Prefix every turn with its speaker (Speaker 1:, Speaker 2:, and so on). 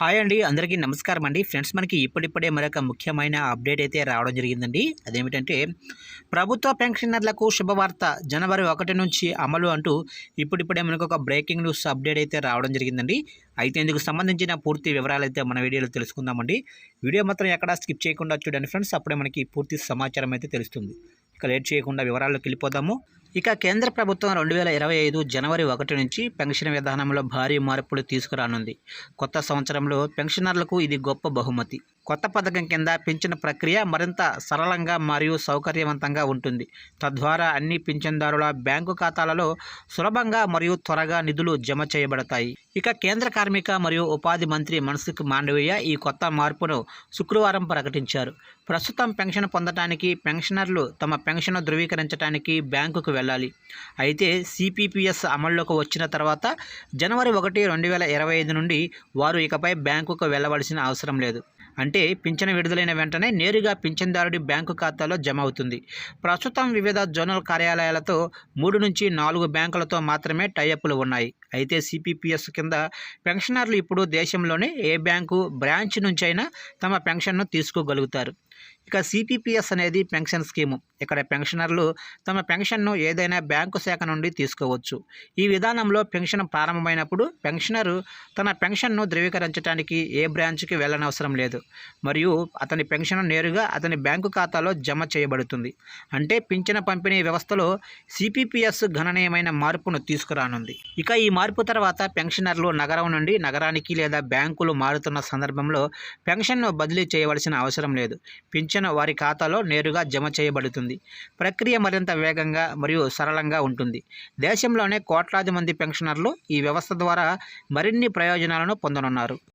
Speaker 1: Hi అండి అందరికీ నమస్కారం అండి. ఫ్రెండ్స్ మనకి ఇప్పుడిప్పుడే మరొక ముఖ్యమైన అప్డేట్ అయితే రావడం జరిగిందండి. అదేమిటంటే ప్రభుత్వ పెన్షనర్లకు శుభవార్త. జనవరి ఒకటి నుంచి అమలు అంటూ ఇప్పుడిప్పుడే మనకు ఒక బ్రేకింగ్ న్యూస్ అప్డేట్ అయితే రావడం జరిగిందండి. అయితే ఇందుకు సంబంధించిన పూర్తి వివరాలు అయితే మన వీడియోలో తెలుసుకుందామండి. వీడియో మాత్రం ఎక్కడా స్కిప్ చేయకుండా చూడండి ఫ్రెండ్స్. అప్పుడే మనకి పూర్తి సమాచారం అయితే తెలుస్తుంది. ఇక లేట్ చేయకుండా వివరాల్లోకి వెళ్ళిపోదాము. ఇక కేంద్ర ప్రభుత్వం రెండు వేల ఇరవై ఐదు జనవరి ఒకటి నుంచి పెన్షన్ విధానంలో భారీ మార్పులు తీసుకురానుంది. కొత్త సంవత్సరంలో పెన్షనర్లకు ఇది గొప్ప బహుమతి. కొత్త పథకం కింద పింఛన్ ప్రక్రియ మరింత సరళంగా మరియు సౌకర్యవంతంగా ఉంటుంది. తద్వారా అన్ని పింఛన్దారుల బ్యాంకు ఖాతాలలో సులభంగా మరియు త్వరగా నిధులు జమ చేయబడతాయి. ఇక కేంద్ర కార్మిక మరియు ఉపాధి మంత్రి మనసుఖ్ మాండవీయ ఈ కొత్త మార్పును శుక్రవారం ప్రకటించారు. ప్రస్తుతం పెన్షన్ పొందటానికి పెన్షనర్లు తమ పెన్షన్ ధృవీకరించడానికి బ్యాంకుకు వెళ్ళాలి. అయితే సిపిపిఎస్ అమల్లోకి వచ్చిన తర్వాత జనవరి ఒకటి రెండు వేల ఇరవై ఐదు నుండి వారు ఇకపై బ్యాంకుకు వెళ్ళవలసిన అవసరం లేదు. అంటే పింఛను విడుదలైన వెంటనే నేరుగా పింఛన్దారుడి బ్యాంకు ఖాతాలో జమ అవుతుంది. ప్రస్తుతం వివిధ జోనల్ కార్యాలయాలతో మూడు నుంచి నాలుగు బ్యాంకులతో మాత్రమే టైఅప్లు ఉన్నాయి. అయితే సిపిపిఎస్ కింద పెన్షనర్లు ఇప్పుడు దేశంలోనే ఏ బ్యాంకు బ్రాంచ్ నుంచైనా తమ పెన్షన్ను తీసుకోగలుగుతారు. ఇక సిపిపిఎస్ అనేది పెన్షన్ స్కీము. ఇక్కడ పెన్షనర్లు తమ పెన్షన్ను ఏదైనా బ్యాంకు శాఖ నుండి తీసుకోవచ్చు. ఈ విధానంలో పెన్షన్ ప్రారంభమైనప్పుడు పెన్షనరు తన పెన్షన్ను ధృవీకరించడానికి ఏ బ్రాంచ్కి వెళ్ళనవసరం లేదు. మరియు అతని పెన్షన్ నేరుగా అతని బ్యాంకు ఖాతాలో జమ చేయబడుతుంది. అంటే పింఛన పంపిణీ వ్యవస్థలో సిపిపిఎస్ గణనీయమైన మార్పును తీసుకురానుంది. ఇక ఈ మార్పు తర్వాత పెన్షనర్లు నగరం నుండి నగరానికి లేదా బ్యాంకులు మారుతున్న సందర్భంలో పెన్షన్ను బదిలీ చేయవలసిన అవసరం లేదు. పింఛన్ వారి ఖాతాలో నేరుగా జమ చేయబడుతుంది. ప్రక్రియ మరింత వేగంగా మరియు సరళంగా ఉంటుంది. దేశంలోనే కోట్లాది మంది పెన్షనర్లు ఈ వ్యవస్థ ద్వారా మరిన్ని ప్రయోజనాలను పొందనున్నారు.